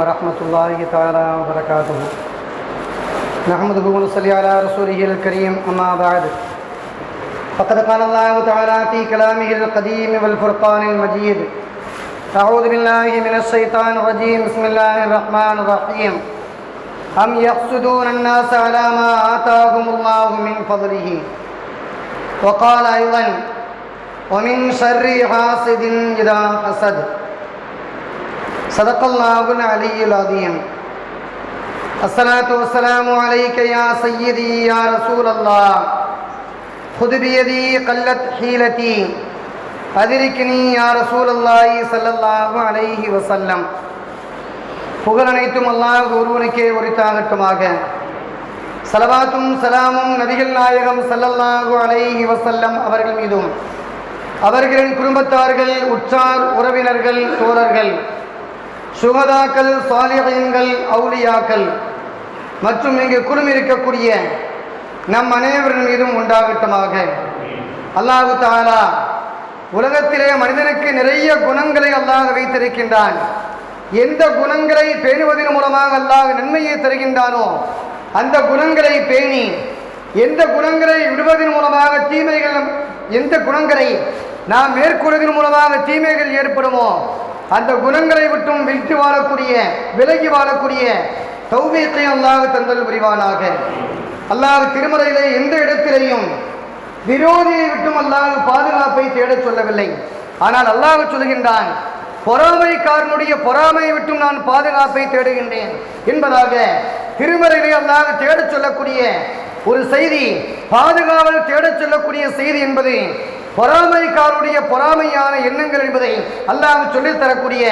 ورحمة الله تعالى وبركاته. نحمده ونصلي على رسوله الكريم أما بعد. فقد قال الله تعالى في كلامه القديم والفرقان المجيد أعوذ بالله من الشيطان الرجيم بسم الله الرحمن الرحيم. أم يحسدون الناس على ما آتاهم الله من فضله؟ وقال أيضا ومن شر حاسد إذا حسد. صدق الله العلي العظيم الصلاة والسلام عليك يا سيدي يا رسول الله خذ بيدي قلت حيلتي أدركني يا رسول الله صلى الله عليه وسلم புகழ் அனைத்தும் அல்லாஹ் ஒருவனுக்கே உரித்தாகட்டுமாக சலவாத்தும் சலாமும் நபிகள் நாயகம் ஸல்லல்லாஹு அலைஹி வஸல்லம் அவர்கள் மீதும் அவர்களின் குடும்பத்தார்கள் உற்றார் உறவினர்கள் தோழர்கள் சுகதாக்கள் சாலியங்கள் அவுளியாக்கள் மற்றும் இங்கு குழுமிருக்கக்கூடிய நம் அனைவரின் மீதும் உண்டாகட்டுமாக. அல்லாஹு தாலா உலகத்திலே மனிதனுக்கு நிறைய குணங்களை அல்லாஹ் வைத்திருக்கின்றான். எந்த குணங்களை பேணுவதன் மூலமாக அல்லாஹ் நன்மையை தருகின்றானோ அந்த குணங்களை பேணி எந்த குணங்களை விடுவதன் மூலமாக தீமைகள் எந்த குணங்களை நாம் மேற்கொள்வதன் மூலமாக தீமைகள் ஏற்படுமோ அந்த குணங்களை விட்டும் விட்டு வாழக்கூடிய விலகி வாழக்கூடிய தௌவீத்தை அல்லாஹ் தந்தல் புரிவானாக. அல்லாஹ் திருமறையிலே எந்த இடத்திலேயும் விரோதியை விட்டும் அல்லாஹ் பாதுகாப்பை தேடச் சொல்லவில்லை. ஆனால் அல்லாஹ் சொல்கின்றான் பொறாமைக்காரனுடைய பொறாமையை விட்டும் நான் பாதுகாப்பை தேடுகின்றேன் என்பதாக திருமறையிலே அல்லாஹ் தேடச் சொல்லக்கூடிய ஒரு செய்தி பாதுகாவல் தேடச் சொல்லக்கூடிய செய்தி என்பது பொறாமைக்காருடைய பொறாமையான எண்ணங்கள் என்பதை அல்லாஹ் சொல்லித் தரக்கூடிய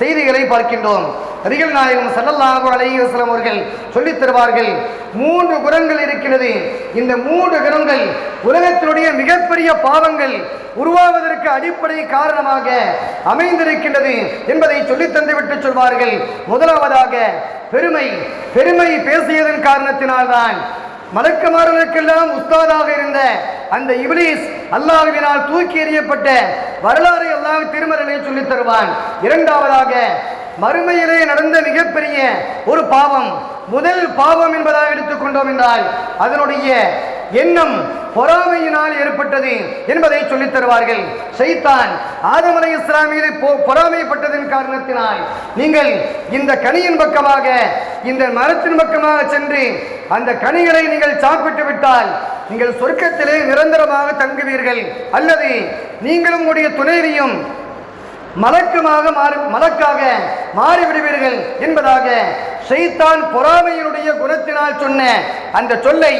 செய்திகளை பார்க்கின்றோம். அருகில் நாயகம் சல்லல்லாஹு அலைஹி வஸல்லம் அவர்கள் சொல்லித் தருவார்கள் மூன்று குணங்கள் இருக்கிறது. இந்த மூன்று குணங்கள் உலகத்தினுடைய மிகப்பெரிய பாவங்கள் உருவாவதற்கு அடிப்படை காரணமாக அமைந்திருக்கின்றது என்பதை சொல்லித் தந்துவிட்டு சொல்வார்கள். முதலாவதாக பெருமை. பெருமை பேசியதன் காரணத்தினால்தான் மலக்குமார்களுக்கெல்லாம் உஸ்தாதாக இருந்த அந்த இபிலிஸ் அல்லாஹுவினால் தூக்கி எறியப்பட்ட வரலாறு அல்லாஹ் திருமறையை சொல்லித் தருவான். இரண்டாவதாக மறுமையிலே நடந்த மிகப்பெரிய ஒரு பாவம் முதல் பாவம் என்பதாக எடுத்துக்கொண்டோம் என்றால் அதனுடைய எண்ணம் பொறாமையினால் ஏற்பட்டது என்பதை சொல்லித் தருவார்கள். சைத்தான் ஆதமலை இஸ்லாம் மீது பொ- பொறாமைப்பட்டதன் காரணத்தினால் நீங்கள் இந்த கனியின் பக்கமாக இந்த மரத்தின் பக்கமாக சென்று அந்த கனிகளை நீங்கள் சாப்பிட்டு விட்டால் நீங்கள் சொர்க்கத்திலே நிரந்தரமாக தங்குவீர்கள். அல்லது நீங்களும் உடைய துணைவியும் மலக்கமாக மாறி மலக்காக மாறிவிடுவீர்கள் என்பதாக ஷைத்தான் பொறாமையினுடைய குணத்தினால் சொன்ன அந்த சொல்லை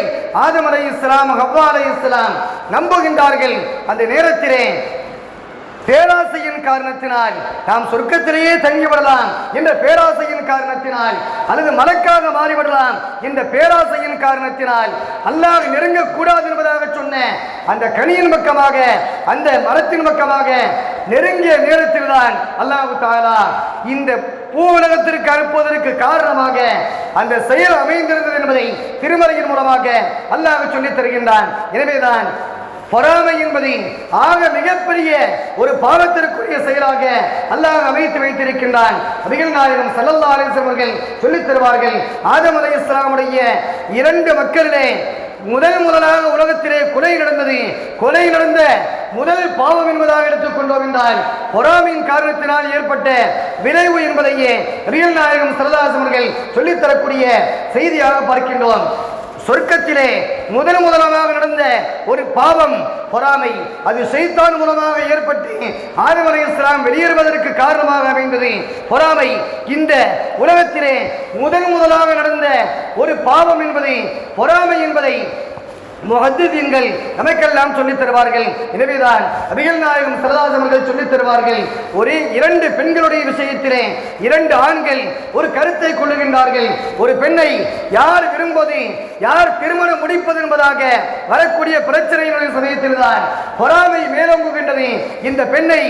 ஆதம் அலை இஸ்லாம் ஹவ்வா அலை இஸ்லாம் நம்புகின்றார்கள். அந்த நேரத்திலே பேராசையின் காரணத்தினால் நாம் சொர்க்கத்திலேயே தங்கிவிடலாம் என்ற பேராசையின் காரணத்தினால் அல்லது மலக்காக மாறிவிடலாம் என்ற பேராசையின் காரணத்தினால் அல்லாஹ் நெருங்கக்கூடாது என்பதாக சொன்ன அந்த கனியின் பக்கமாக அந்த மரத்தின் பக்கமாக நெருங்கிய நேரத்தில் தான் அல்லாஹு தாலா இந்த பூவுலகத்திற்கு அனுப்புவதற்கு காரணமாக அந்த செயல் அமைந்திருந்தது என்பதை திருமறையின் மூலமாக அல்லாஹ் சொல்லித் தருகின்றான். எனவேதான் பொறாமை என்பது ஆக மிகப்பெரிய ஒரு பாவத்திற்குரிய செயலாக அல்லாஹ் அமைத்து வைத்திருக்கின்றான். அபிகள் நாயகம் சல்லல்லா அலிஸ் சொல்லித் தருவார்கள் ஆதம் அலை இஸ்லாமுடைய இரண்டு மக்களிலே முதல் முதலாக உலகத்திலே கொலை நடந்தது. கொலை நடந்த முதல் பாவம் என்பதாக எடுத்துக்கொண்டோம் என்றால் பொறாமையின் காரணத்தினால் ஏற்பட்ட விளைவு என்பதையே ரியல் நாயகம் சரதாஸ் அவர்கள் சொல்லித்தரக்கூடிய செய்தியாக பார்க்கின்றோம். சொர்க்கத்திலே முதல் முதலாக நடந்த ஒரு பாவம் பொறாமை. அது செய்தான் மூலமாக ஏற்பட்டு ஆதம் இஸ்லாம் வெளியேறுவதற்கு காரணமாக அமைந்தது. பொறாமை. இந்த உலகத்திலே முதல் முதலாக நடந்த ஒரு பாவம் என்பது பொறாமை என்பதை முஹத்திதீன்கள் நமக்கெல்லாம் சொல்லித் தருவார்கள். எனவேதான் அபிகள் நாயகம் சரதாஸ் அவர்கள் சொல்லித் தருவார்கள். ஒரே இரண்டு பெண்களுடைய விஷயத்திலே இரண்டு ஆண்கள் ஒரு கருத்தை கொள்ளுகின்றார்கள். ஒரு பெண்ணை யார் விரும்புவது யார் திருமணம் முடிப்பது என்பதாக வரக்கூடிய பிரச்சனையினுடைய சமயத்தில் தான் பொறாமை மேலோங்குகின்றது. இந்த பெண்ணை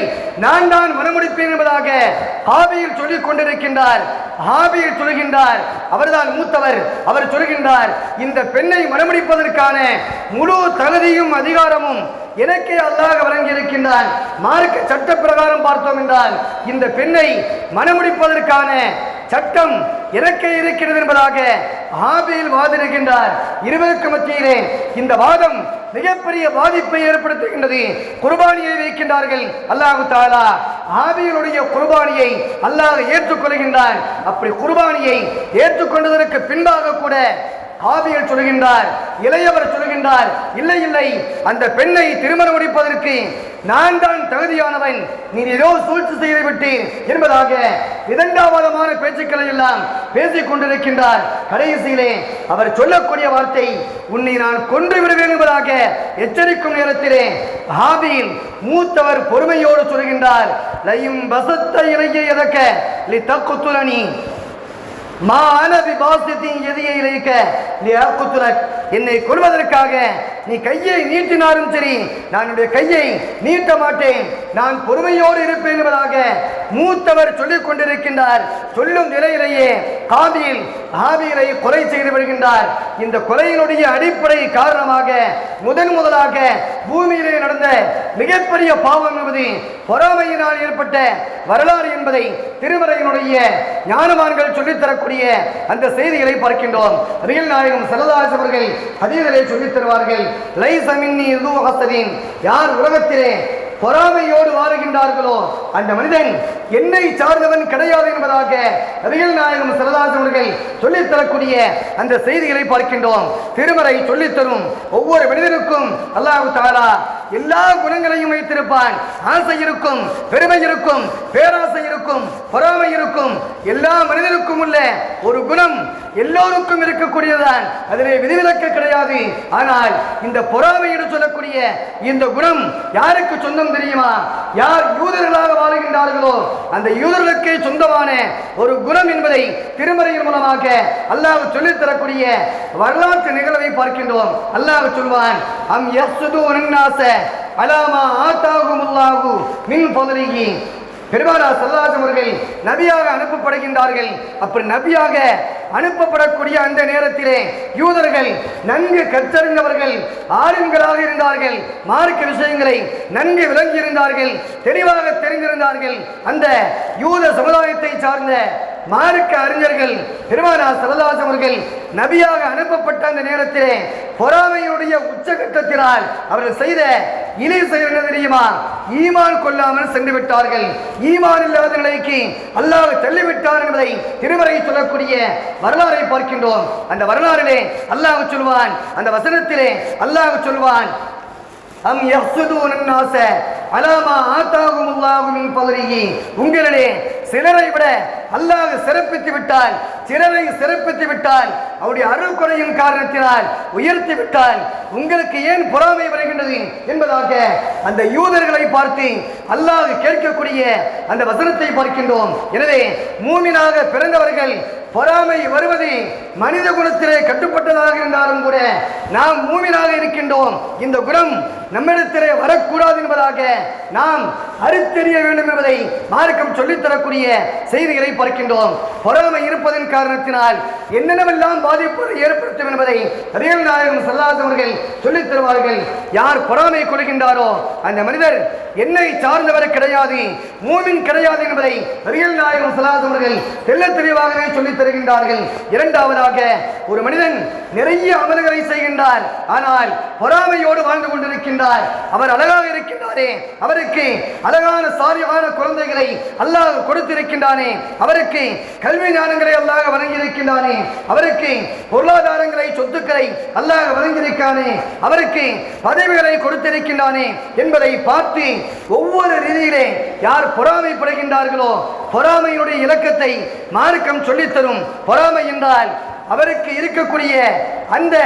நான் தான் மனமுடிப்பேன் என்பதாக ஹாபியில் சொல்லிக் கொண்டிருக்கின்றார். ஹாபியில் சொல்கின்றார் அவர்தான் மூத்தவர். அவர் சொல்கின்றார் இந்த பெண்ணை மனமுடிப்பதற்கான முழு தகுதியும் அதிகாரமும் எனக்கே அல்லாஹ் வழங்கியிருக்கின்றான். மார்க்க சட்ட பிரகாரம் பார்த்தோம் என்றால் இந்த பெண்ணை மனமுடிப்பதற்கான சட்டம் எனக்கே இருக்கிறது என்பதாக ஆபியில் வாதிடுகின்றார். இருவருக்கு மத்தியிலே இந்த வாதம் மிகப்பெரிய பாதிப்பை ஏற்படுத்துகின்றது. குர்பானியை வைக்கின்றார்கள். அல்லாஹு தாலா ஆவியனுடைய குர்பானியை அல்லாஹ் ஏற்றுக்கொள்கின்றான். அப்படி குர்பானியை ஏற்றுக்கொண்டதற்கு பின்பாக கூட காவியல் சொல்கின்றார் இளையவர் சொல்கின்றார் இல்லை இல்லை அந்த பெண்ணை திருமணம் முடிப்பதற்கு நான் தான் தகுதியானவன். நீ ஏதோ சூழ்ச்சி செய்து விட்டேன் என்பதாக இரண்டாவதமான பேச்சுக்களை எல்லாம் பேசிக் கொண்டிருக்கின்றார். கடைசியிலே அவர் சொல்லக்கூடிய வார்த்தை உன்னை நான் கொன்று விடுவேன் என்பதாக எச்சரிக்கும் நேரத்திலே ஆபியில் மூத்தவர் பொறுமையோடு சொல்கின்றார் லையும் வசத்த இலையை எதக்க? லி தக்குத்துலனி மா அனபி பாசித்தின் எதியை இழைக்க நீ அக்குத்துலக் என்னை கொள்வதற்காக நீ கையை நீட்டினாலும் சரி நான் என்னுடைய கையை நீட்ட மாட்டேன். நான் பொறுமையோடு இருப்பேன் என்பதாக மூத்தவர் சொல்லிக் கொண்டிருக்கின்றார். சொல்லும் நிலையிலேயே காபியில் ஆவியிலே கொலை செய்து வருகின்றார். இந்த கொலையினுடைய அடிப்படை காரணமாக முதன் முதலாக பூமியிலே நடந்த மிகப்பெரிய பாவம் என்பது பொறாமையினால் ஏற்பட்ட வரலாறு என்பதை திருமறையினுடைய ஞானவான்கள் சொல்லித்தரக்கூடிய அந்த செய்திகளை பார்க்கின்றோம். ரியல் நாயகம் செல்லதாஸ் அவர்கள் அதிகளை சொல்லித் தருவார்கள். இது யார் உலகத்திலே பொறாமையோடு வாழுகின்றார்களோ அந்த மனிதன் என்னை சார்ந்தவன் கிடையாது என்பதாக நபிகள் நாயகம் சிறதாசன் சொல்லித்தரக்கூடிய சொல்லித் தரக்கூடிய அந்த செய்திகளை பார்க்கின்றோம். திருமறை சொல்லித்தரும் ஒவ்வொரு மனிதனுக்கும் அல்லாஹு தாலா எல்லா குணங்களையும் வைத்திருப்பான். ஆசை இருக்கும் பெருமை இருக்கும் பேராசை இருக்கும் பொறாமை இருக்கும். எல்லா மனிதனுக்கும் உள்ள ஒரு குணம் எல்லோருக்கும் இருக்கக்கூடியதுதான். அதிலே விதிவிலக்க கிடையாது. ஆனால் இந்த பொறாமை என்று சொல்லக்கூடிய இந்த குணம் யாருக்கு சொந்தம் தெரியுமா? யார் யூதர்களாக வாழ்கின்றார்களோ அந்த யூதர்களுக்கே சொந்தமான ஒரு குணம் என்பதை திருமறையின் மூலமாக அல்லாஹ் சொல்லித் தரக்கூடிய வரலாற்று நிகழ்வை பார்க்கின்றோம். அல்லாஹ் சொல்வான் அம் எஸ் நன்னாச அலாமா ஆத்தாகுமுல்லாஹு மின் பதலிகி பெருமானா சல்லாசம் அவர்கள் நபியாக அனுப்பப்படுகின்றார்கள். அப்படி நபியாக அனுப்பப்படக்கூடிய அந்த நேரத்திலே யூதர்கள் நன்கு கற்றறிந்தவர்கள் ஆளுங்களாக இருந்தார்கள். மார்க்க விஷயங்களை நன்கு விளங்கியிருந்தார்கள். தெளிவாக தெரிந்திருந்தார்கள். அந்த யூத சமுதாயத்தை சார்ந்த மார்க்க அறிஞர்கள் பெருமானா சரதாஸ் அவர்கள் நபியாக அனுப்பப்பட்ட அந்த நேரத்திலே பொறாமையுடைய உச்சகட்டத்தினால் அவர்கள் செய்த இணை செயல் தெரியுமா? ஈமான் கொள்ளாமல் சென்று விட்டார்கள். ஈமான் இல்லாத நிலைக்கு அல்லாஹ் தள்ளிவிட்டார் என்பதை திருமறை சொல்லக்கூடிய வரலாறை பார்க்கின்றோம். அந்த வரலாறிலே அல்லாஹ் சொல்வான் அந்த வசனத்திலே அல்லாஹ் சொல்வான் அம் யஹ்சுதூன் அலாமா ஆத்தாகும் அல்லாஹு மின் பதரிகி சிலரை விட அல்லாஹ் சிறப்பித்து விட்டான் சிலரை சிறப்பித்து விட்டான் அவருடைய அருள் குறையின் காரணத்தினால் உயர்த்தி விட்டான். உங்களுக்கு ஏன் பொறாமை வருகின்றது என்பதாக அந்த யூதர்களை பார்த்து அல்லாஹ் கேட்கக்கூடிய அந்த வசனத்தை பார்க்கின்றோம். எனவே மூமினாக பிறந்தவர்கள் பொறாமை வருவது மனித குணத்திலே கட்டுப்பட்டதாக இருந்தாலும் கூட நாம் மூமினாக இருக்கின்றோம். இந்த குணம் நம்மிடத்திலே வரக்கூடாது என்பதாக நாம் அறுத்தெறிய வேண்டும் என்பதை மார்க்கம் சொல்லித் தரக்கூடிய செய்திகளை பார்க்கின்றோம். பொறாமை இருப்பதன் காரணத்தினால் என்னென்னவெல்லாம் பாதிப்பு ஏற்படுத்தும் என்பதை ரியல் நாயகம் செல்லாதவர்கள் சொல்லித் தருவார்கள். யார் பொறாமை கொள்கின்றாரோ அந்த மனிதர் என்னை சார்ந்தவர் கிடையாது மூமின் கிடையாது என்பதை ரியல் நாயகம் செல்லாதவர்கள் தெல்ல தெளிவாகவே சொல்லித் தருகின்றார்கள். இரண்டாவதாக ஒரு மனிதன் நிறைய அமல்களை செய்கின்றார் ஆனால் பொறாமையோடு வாழ்ந்து இருக்கின்றார் அவர் அழகாக இருக்கின்றாரே. அவருக்கு அழகான சாரியமான குழந்தைகளை அல்லாஹ் கொடுத்திருக்கின்றானே. அவருக்கு கல்வி ஞானங்களை அல்லாஹ் வழங்கியிருக்கின்றானே. அவருக்கு பொருளாதாரங்களை சொத்துக்களை அல்லாஹ் வழங்கியிருக்கானே. அவருக்கு பதவிகளை கொடுத்திருக்கின்றானே என்பதை பார்த்து ஒவ்வொரு ரீதியிலே யார் பொறாமைப்படுகின்றார்களோ பொறாமையினுடைய இலக்கத்தை மார்க்கம் சொல்லித்தரும். பொறாமை என்றால் அவருக்கு இருக்கக்கூடிய அந்த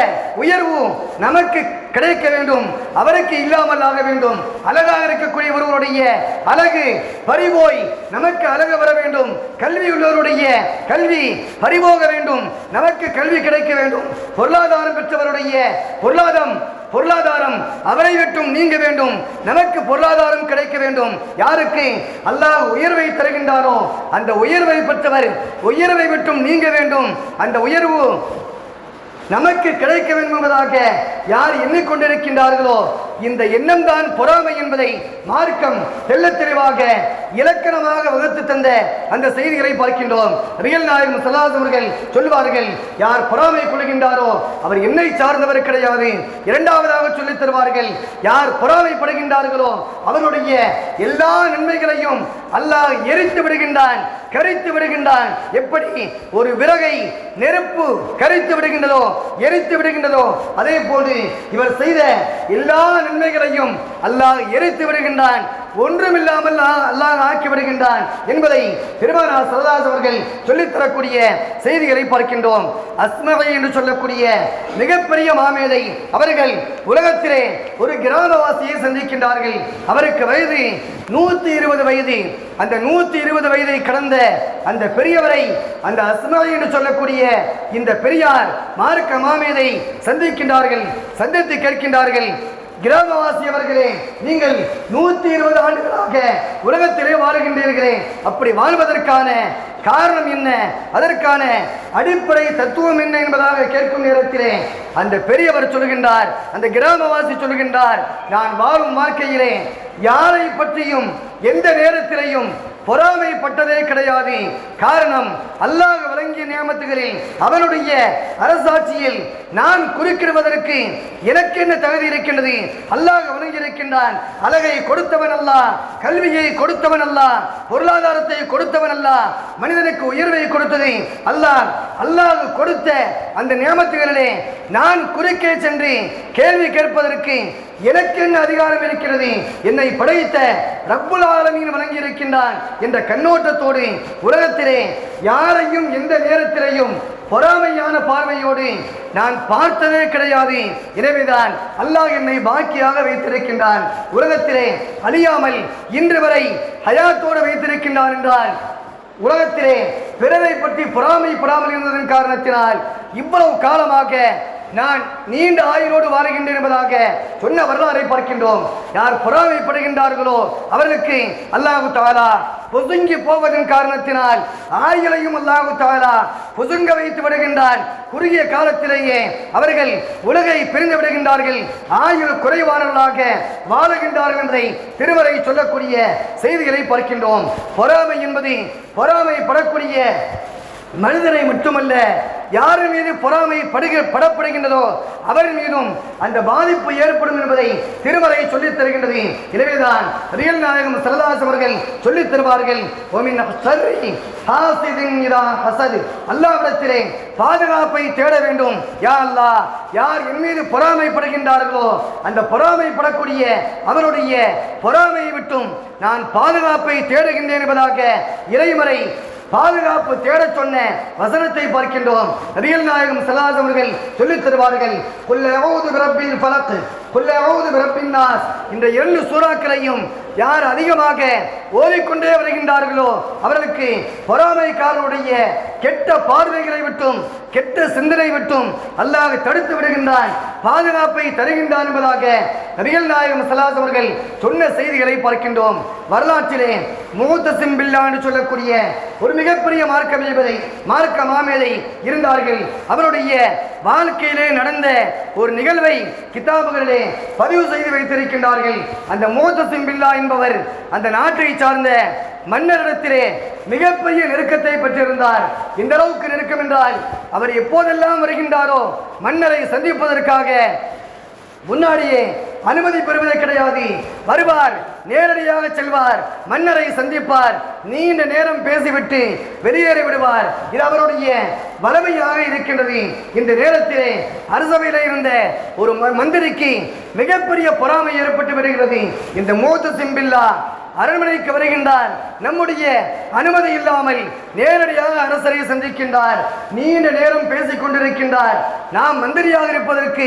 உயர்வு நமக்கு கிடைக்க வேண்டும் அவருக்கு இல்லாமல் ஆக வேண்டும். அழகாக இருக்கக்கூடிய ஒருவருடைய அழகு பறிபோய் நமக்கு அழகு வர வேண்டும். கல்வி உள்ளவருடைய கல்வி பறிபோக வேண்டும். நமக்கு கல்வி கிடைக்க வேண்டும். பொருளாதாரம் பெற்றவருடைய பொருளாதாரம் பொருளாதாரம் அவரை விட்டும் நீங்க வேண்டும். நமக்கு பொருளாதாரம் கிடைக்க வேண்டும். யாருக்கு? அல்லாஹ் உயர்வை தருகின்றாரோ அந்த உயர்வை பெற்றவர் உயர்வை விட்டும் நீங்க வேண்டும். அந்த உயர்வு நமக்கு கிடைக்க வேண்டும் என்பதாக யார் எண்ணிக்கொண்டிருக்கின்றார்களோ இந்த எண்ணம் தான் பொறாமை என்பதை மார்க்கம் தெள்ளத் தெளிவாக இலக்கணமாக வகுத்து தந்த அந்த செய்திகளை பார்க்கின்றோம். ரியல் நாயகம் சல்லாஸ் அவர்கள் சொல்வார்கள் யார் பொறாமை கொள்கின்றாரோ அவர் என்னை சார்ந்தவர் கிடையாது. இரண்டாவதாக சொல்லித் தருவார்கள் யார் பொறாமைப்படுகின்றார்களோ அவருடைய எல்லா நன்மைகளையும் அல்லாஹ் எரித்து விடுகின்றான் கரித்து விடுகின்றான். எப்படி ஒரு விறகை நெருப்பு கரித்து விடுகின்றதோ எரித்து விடுகின்றதோ அதே போன்று இவர் செய்த எல்லா நன்மைகளையும் அல்லாஹ் எரித்து விடுகின்றான். ஒன்றுமில்லாமல் அல்லாஹ் அல்லாஹ் ஆக்கி விடுகின்றான். என்பதை திருமணா சரதாஸ் அவர்கள் சொல்லித்தரக்கூடிய செய்திகளை பார்க்கின்றோம். அஸ்மகை என்று சொல்லக்கூடிய மிகப்பெரிய மாமேதை அவர்கள் உலகத்திலே ஒரு கிராமவாசியை சந்திக்கின்றார்கள். அவருக்கு வயது நூத்தி இருபது வயது. அந்த நூத்தி இருபது வயதை கடந்த அந்த பெரியவரை அந்த அஸ்மகை என்று சொல்லக்கூடிய இந்த பெரியார் மார்க்க மாமேதை சந்திக்கின்றார்கள் சந்தித்து கேட்கின்றார்கள். கிராமவாசி அவர்களே நீங்கள் நூத்தி இருபது ஆண்டுகளாக உலகத்திலே வாழுகின்றீர்களே. அப்படி வாழ்வதற்கான காரணம் என்ன? அதற்கான அடிப்படை தத்துவம் என்ன என்பதாக கேட்கும் நேரத்திலே அந்த பெரியவர் சொல்கின்றார் அந்த கிராமவாசி சொல்கின்றார் நான் வாழும் வாழ்க்கையிலே யாரை பற்றியும் எந்த நேரத்திலையும் பொறாமைப்பட்டதே கிடையாது. காரணம் அல்லாஹ் வழங்கிய நியமத்துகளில் அவனுடைய அரசாட்சியில் நான் குறுக்கிடுவதற்கு எனக்கு என்ன தகுதி இருக்கின்றது? அல்லாஹ் வழங்கியிருக்கின்றான். அழகை கொடுத்தவன் அல்ல கல்வியை கொடுத்தவன் அல்ல பொருளாதாரத்தை கொடுத்தவன் அல்ல மனிதனுக்கு உயர்வை கொடுத்தது அல்லாஹ். அல்லாஹ் கொடுத்த அந்த நியமத்துகளிலே நான் குறுக்கே சென்று கேள்வி கேட்பதற்கு எனக்கு என்ன அதிகாரம் இருக்கிறது? என்னை படைத்த ரப்புல் ஆலமீன் வழங்கி இருக்கின்றான் என்ற கண்ணோட்டத்தோடு உலகத்திலே யாரையும் எந்த நேரத்திலையும் பொறாமையான பார்வையோடு நான் பார்த்ததே கிடையாது. எனவேதான் அல்லாஹ் என்னை பாக்கியாக வைத்திருக்கின்றான். உலகத்திலே அழியாமல் இன்று வரை ஹயாத்தோடு வைத்திருக்கின்றான் என்றால் உலகத்திலே பிறரை பற்றி பொறாமைப்படாமல் இருந்ததன் காரணத்தினால் இவ்வளவு காலமாக நான் நீண்ட ஆயுளோடு வாழ்கின்றேன் என்பதாக சொன்ன வரலாறை பார்க்கின்றோம். யார் பொறாமைப்படுகின்றார்களோ அவர்களுக்கு அல்லாஹு தாலா பொதுங்கி போவதன் காரணத்தினால் ஆயுளையும் அல்லாஹு தாலா பொதுங்க வைத்து விடுகின்றான். குறுகிய காலத்திலேயே அவர்கள் உலகை பிரிந்து விடுகின்றார்கள். ஆயுள் குறைவானவர்களாக வாழுகின்றார்கள் என்பதை திருமறை சொல்லக்கூடிய செய்திகளை பார்க்கின்றோம். பொறாமை என்பது பொறாமை படக்கூடிய மனிதனை மட்டுமல்ல யார் மீது பொறாமை படுக படப்படுகின்றதோ அவர் மீதும் அந்த பாதிப்பு ஏற்படும் என்பதை திருமலை சொல்லித் தருகின்றது. எனவேதான் ரியல் நாயகம் சரதாஸ் அவர்கள் சொல்லித் தருவார்கள் அல்லாவிடத்திலே பாதுகாப்பை தேட வேண்டும். யா அல்லா யார் என் மீது பொறாமைப்படுகின்றார்களோ அந்த பொறாமைப்படக்கூடிய அவருடைய பொறாமையை விட்டும் நான் பாதுகாப்பை தேடுகின்றேன் என்பதாக இறைமறை பாதுகாப்பு தேடச் சொன்ன வசனத்தை பார்க்கின்றோம். ரியல் நாயகம் செல்லாதவர்கள் அவர்கள் சொல்லித் தருவார்கள் குல்லவுது பிறப்பின் பலத்து குல்லவுது பிறப்பின் நாஸ் இந்த இரண்டு சூறாக்களையும் யார் அதிகமாக ஓதிக்கொண்டே வருகின்றார்களோ அவர்களுக்கு பொறாமைக்காரருடைய கெட்ட பார்வைகளை விட்டும் கெட்ட சிந்தனை விட்டும் அல்லாஹ் தடுத்து விடுகின்றான் பாதுகாப்பை தருகின்றான் என்பதாக நபிகள் நாயகம் சலாஸ் அவர்கள் சொன்ன செய்திகளை பார்க்கின்றோம். வரலாற்றிலே முகத்தசிம் பில்லா என்று சொல்லக்கூடிய ஒரு மிகப்பெரிய மார்க்க மேதை மார்க்க மாமேதை இருந்தார்கள். அவருடைய வாழ்க்கையிலே நடந்த ஒரு நிகழ்வை கிதாபுகளிலே பதிவு செய்து வைத்திருக்கின்றார்கள். அந்த மோத்தசிம் பில்லா என்பவர் அந்த நாட்டை சார்ந்த மன்னரிடத்திலே மிகப்பெரிய நெருக்கத்தை பெற்றிருந்தார். இந்த அளவுக்கு நெருக்கம் என்றால் அவர் எப்போதெல்லாம் வருகின்றாரோ மன்னரை சந்திப்பதற்காக முன்னாடியே அனுமதி பெறுவதே கிடையாது. வருவார் நேரடியாக செல்வார் மன்னரை சந்திப்பார். நீண்ட நேரம் பேசிவிட்டு வெளியேறி விடுவார். இது அவருடைய வலிமையாக இருக்கின்றது. இந்த நேரத்திலே அரசவையில் இருந்த ஒரு ம- மந்திரிக்கு மிகப்பெரிய பொறாமை ஏற்பட்டு வருகிறது. இந்த மூத்த சிம்பில்லா அரண்மனைக்கு வருகின்றார். நம்முடைய அனுமதி இல்லாமல் நேரடியாக அரசரை சந்திக்கின்றார். நீண்ட நேரம் பேசிக் கொண்டிருக்கின்றார். நாம் மந்திரியாக இருப்பதற்கு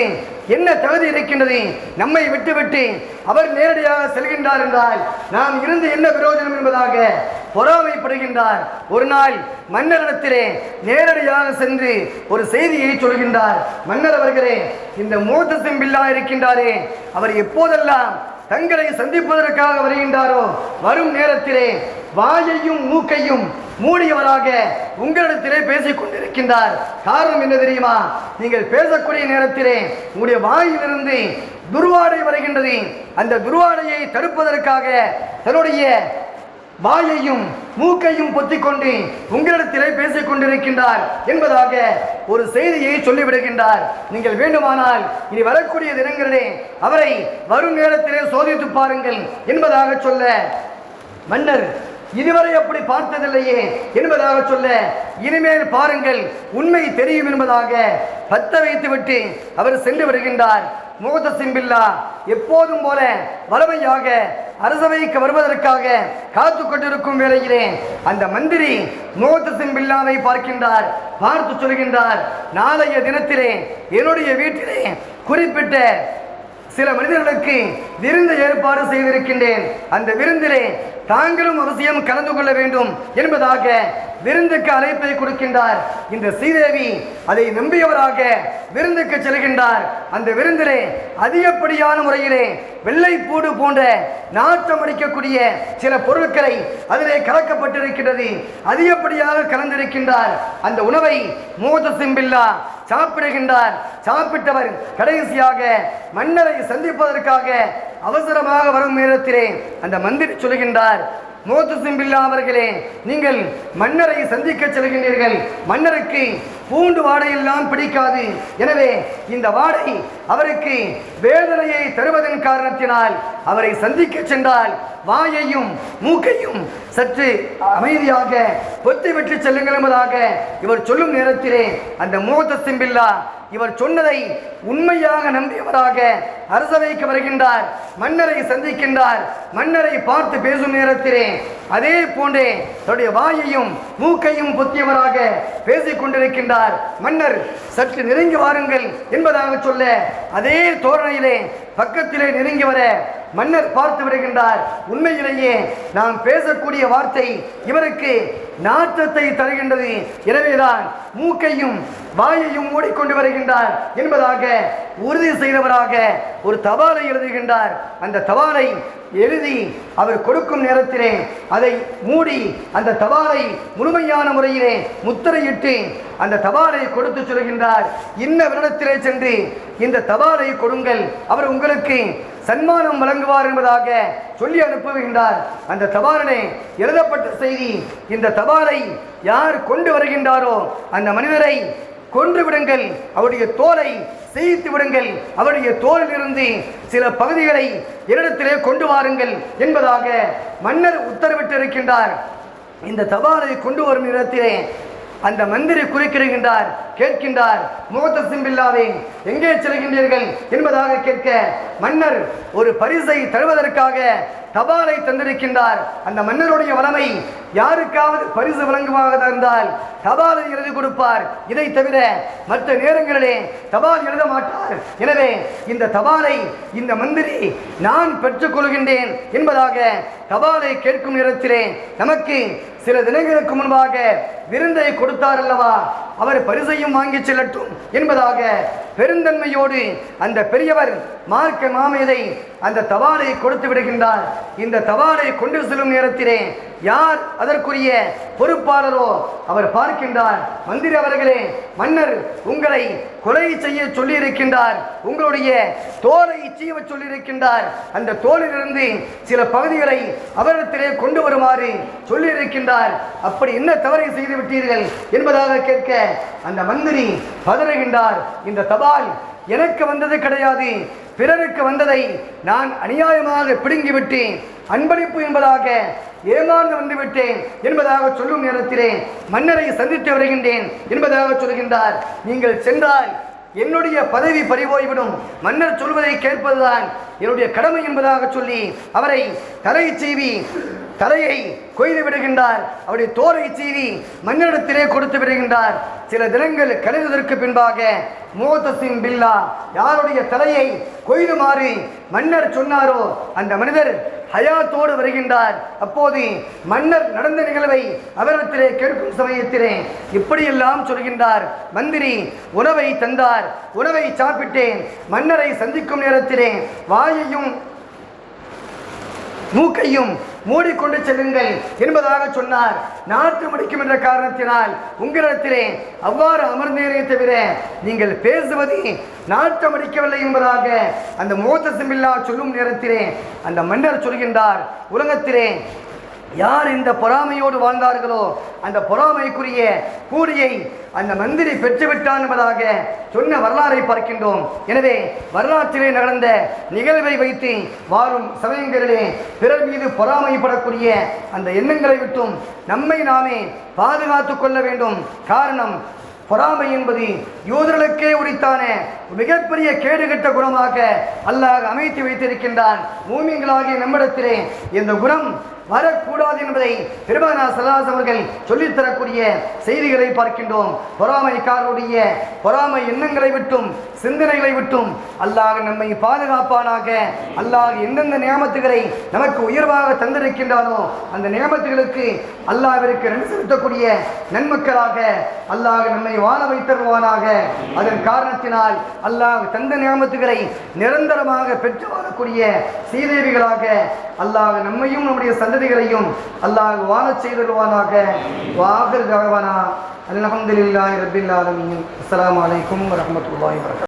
என்ன தகுதி இருக்கின்றது? நம்மை விட்டுவிட்டு அவர் நேரடியாக செல்கின்றார் என்றால் நாம் இருந்து என்ன பிரயோஜனம் என்பதாக பொறாமைப்படுகின்றார். ஒரு நாள் மன்னரிடத்திலே நேரடியாக சென்று ஒரு செய்தியை சொல்கின்றார். மன்னர் அவர்களே இந்த மூத்த சிம்பில்லா இருக்கின்றாரே. அவர் எப்போதெல்லாம் தங்களை சந்திப்பதற்காக வருகின்றாரோ வரும் நேரத்திலே வாயையும் மூக்கையும் மூடியவராக உங்களிடத்திலே பேசிக் கொண்டிருக்கின்றார். காரணம் என்ன தெரியுமா? நீங்கள் பேசக்கூடிய நேரத்திலே உங்களுடைய வாயிலிருந்து துர்வாடை வருகின்றது. அந்த துர்வாடையை தடுப்பதற்காக தன்னுடைய வாயையும் மூக்கையும் பொத்திக் கொண்டு உங்களிடத்திலே பேசிக் கொண்டிருக்கின்றார் என்பதாக ஒரு செய்தியை சொல்லிவிடுகின்றார். நீங்கள் வேண்டுமானால் இனி வரக்கூடிய தினங்களிலே அவரை வரும் நேரத்திலே சோதித்து பாருங்கள் என்பதாக சொல்ல மன்னர் இதுவரை அப்படி பார்த்ததில்லையே என்பதாக சொல்ல இனிமேல் பாருங்கள் உண்மை தெரியும் என்பதாக பத்த வைத்துவிட்டு அவர் சென்று வருகின்றார் முகத சிம்பில்லா எப்போதும் போல வளமையாக அரசவைக்கு வருவதற்காக காத்து கொண்டிருக்கும் வேளையிலே அந்த மந்திரி முகத்த சிம்பில்லாவை பார்க்கின்றார் பார்த்து சொல்கின்றார் நாளைய தினத்திலே என்னுடைய வீட்டிலே குறிப்பிட்ட சில மனிதர்களுக்கு விருந்து ஏற்பாடு செய்திருக்கின்றேன். அந்த விருந்திலே தாங்களும் அவசியம் கலந்து கொள்ள வேண்டும் என்பதாக விருந்துக்கு அழைப்பை கொடுக்கின்றார். இந்த ஸ்ரீதேவி அதை நம்பியவராக விருந்துக்கு செல்கின்றார். அந்த விருந்திலே அதிகப்படியான முறையிலே வெள்ளைப்பூடு போன்ற நாட்டம் அடிக்கக்கூடிய சில பொருட்களை அதிலே கலக்கப்பட்டிருக்கின்றது. அதிகப்படியாக கலந்திருக்கின்றார். அந்த உணவை மோத சிம்பில்லா சாப்பிடுகின்றார். சாப்பிட்டவர் கடைசியாக மன்னரை சந்திப்பதற்காக அவசரமாக வரும் நேரத்திலே அந்த மந்திரி சொல்கின்றார் மோத்துசிம்பில்லா அவர்களே நீங்கள் மன்னரை சந்திக்க செல்கின்றீர்கள். மன்னருக்கு பூண்டு வாடையெல்லாம் பிடிக்காது. எனவே இந்த வாடை அவருக்கு வேதனையை தருவதன் காரணத்தினால் அவரை சந்திக்க சென்றால் வாயையும் மூக்கையும் சற்று அமைதியாக பொத்தி விட்டு செல்லுங்கள் என்பதாக இவர் சொல்லும் நேரத்திலே அந்த மோத சிம்பில்லா இவர் சொன்னதை உண்மையாக நம்பியவராக அரசவைக்கு வருகின்றார் மன்னரை சந்திக்கின்றார் மன்னரை பார்த்து பேசும் நேரத்திலே அதே போன்றே தன்னுடைய வாயையும் மூக்கையும் பொத்தியவராக பேசிக் கொண்டிருக்கின்றார். மன்னர் சற்று நெருங்கி வாருங்கள் என்பதாக சொல்ல அதே தோரணையிலே பக்கத்திலே நெருங்கி வர மன்னர் பார்த்து விடுகின்றார். உண்மையிலேயே நாம் பேசக்கூடிய வார்த்தை இவருக்கு நாற்றத்தை தருகின்றது. எனவேதான் மூக்கையும் வாயையும் மூடிக்கொண்டு வருகின்றார் என்பதாக உறுதி செய்தவராக ஒரு தபாலை எழுதுகின்றார். அந்த தபாலை எழுதி அவர் கொடுக்கும் நேரத்திலே அதை மூடி அந்த தபாலை முழுமையான முறையிலே முத்திரையிட்டு அந்த தபாலை கொடுத்து சொல்கின்றார். இன்ன வருடத்திலே சென்று இந்த தபாலை கொடுங்கள். அவர் உங்களுக்கு சன்மானம் வழங்குவார் என்பதாக சொல்லி அனுப்புகின்றார். அந்த தபாலனை எழுதப்பட்ட செய்தி இந்த தபாலை யார் கொண்டு வருகின்றாரோ அந்த மனிதரை கொன்று விடுங்கள் அவருடைய தோலை செய்து விடுங்கள் அவருடைய தோலில் இருந்து சில பகுதிகளை என்னிடத்திலே கொண்டு வாருங்கள் என்பதாக மன்னர் உத்தரவிட்டிருக்கின்றார். இந்த தபாலை கொண்டு வரும் இடத்திலே அந்த மந்திரி குறுக்கிடுகின்றார் கேட்கின்றார் மூத்த சிம்பில்லாவே எங்கே செல்கின்றீர்கள் என்பதாக கேட்க மன்னர் ஒரு பரிசை தருவதற்காக தபாலை தந்திருக்கின்றார். அந்த மன்னருடைய வளமை யாருக்காவது பரிசு வழங்குவதாக இருந்தால் தபாலை எழுதி கொடுப்பார். இதை தவிர மற்ற நேரங்களிலே தபால் எழுத மாட்டார். எனவே இந்த தபாலை இந்த மந்திரி நான் பெற்றுக்கொள்கின்றேன் என்பதாக தபாலை கேட்கும் நேரத்திலே நமக்கு சில தினங்களுக்கு முன்பாக விருந்தை கொடுத்தார் அல்லவா? அவர் பரிசையும் வாங்கி செல்லட்டும் என்பதாக பெருந்தன்மையோடு அந்த பெரியவர் மார்க்க மாமேதை அந்த தபாலை கொடுத்து விடுகின்றார். இந்த தபாலை கொண்டு செல்லும் நேரத்திலே யார் அதற்குரிய பொறுப்பாளரோ அவர் பார்க்கின்றார். மந்திரி அவர்களே மன்னர் உங்களை கொலை செய்ய சொல்லியிருக்கின்றார். உங்களுடைய தோலை சீவ சொல்லியிருக்கின்றார். அந்த தோலிலிருந்து சில பகுதிகளை அவரிடத்திலே கொண்டு வருமாறு சொல்லியிருக்கின்றார். அப்படி என்ன தவறை செய்து விட்டீர்கள் என்பதாக கேட்க அந்த மந்திரி பதறுகின்றார். இந்த தபால் எனக்கு வந்தது கிடையாது. பிறருக்கு வந்ததை நான் அநியாயமாக பிடுங்கிவிட்டேன். அன்பளிப்பு என்பதாக ஏமாந்து வந்துவிட்டேன் என்பதாக சொல்லும் நேரத்திலே மன்னரை சந்தித்து வருகின்றேன் என்பதாக சொல்கின்றார். நீங்கள் சென்றால் என்னுடைய பதவி பறிபோய்விடும். மன்னர் சொல்வதை கேட்பதுதான் என்னுடைய கடமை என்பதாக சொல்லி அவரை தலை சீவி தலையை கொய்து விடுகின்றார். அவருடைய தோலை சீவி மன்னரிடத்திலே கொடுத்து விடுகின்றார். சில தினங்கள் கழிந்ததற்கு பின்பாக மோதசின் பில்லா யாருடைய தலையை கொய்துமாறு மன்னர் சொன்னாரோ அந்த மனிதர் ஹயாத்தோடு வருகின்றார். அப்போது மன்னர் நடந்த நிகழ்வை அவரிடத்திலே கேட்கும் சமயத்திலே இப்படியெல்லாம் சொல்கின்றார். மந்திரி உணவை தந்தார். உணவை சாப்பிட்டேன். மன்னரை சந்திக்கும் நேரத்திலே வாயையும் மூக்கையும் மூடிக்கொண்டு செல்லுங்கள் என்பதாக சொன்னார். நாற்று முடிக்கும் என்ற காரணத்தினால் உங்களிடத்திலே அவ்வாறு அமர்ந்தேனே தவிர நீங்கள் பேசுவது நாட்டம் அடிக்கவில்லை என்பதாக அந்த மோத்தசமில்லா சொல்லும் நேரத்திலே அந்த மன்னர் சொல்கின்றார். உலகத்திலே யார் இந்த பொறாமையோடு வாழ்ந்தார்களோ அந்த பொறாமைக்குரிய கூலியை அந்த மந்திரி பெற்றுவிட்டான் என்பதாக சொன்ன வரலாறை பார்க்கின்றோம். எனவே வரலாற்றிலே நடந்த நிகழ்வை வைத்து வாழும் சமயங்களிலே பிறர் மீது பொறாமைப்படக்கூடிய அந்த எண்ணங்களை விட்டும் நம்மை நாமே பாதுகாத்து கொள்ள வேண்டும். காரணம் பொறாமை என்பது யூதர்களுக்கே உரித்தான? மிகப்பெரிய கேடுகட்ட குணமாக அல்லாஹ் அமைத்து வைத்திருக்கின்றான். மூமிங்களாகிய நம்மிடத்திலே இந்த குணம் வரக்கூடாது என்பதை பெருமானா சல்லாஸ் அவர்கள் சொல்லித்தரக்கூடிய செய்திகளை பார்க்கின்றோம். பொறாமைக்காரருடைய பொறாமை எண்ணங்களை விட்டும் சிந்தனைகளை விட்டும். அல்லாஹ் நம்மை பாதுகாப்பானாக. அல்லாஹ் எந்தெந்த நியமத்துகளை நமக்கு உயர்வாக தந்திருக்கின்றானோ அந்த நியமத்துகளுக்கு அல்லாஹிற்கு நன்றி செலுத்தக்கூடிய நன்மக்களாக அல்லாஹ் நம்மை வாழ வைத்தருவானாக. அதன் காரணத்தினால் அல்லாஹ் தந்த நியமத்துகளை நிரந்தரமாக பெற்று வாழக்கூடிய சீதேவிகளாக அல்லாஹ் நம்மையும் நம்முடைய சந்ததிகளையும் அல்லாஹ் வாழச் செய்தருவானாக. வாகர் ஜகவானா அல்ஹம்துலில்லாஹி ரப்பில் ஆலமீன். அஸ்ஸலாமு அலைக்கும் வரஹ்மத்துல்லாஹி வபரகாத்துஹு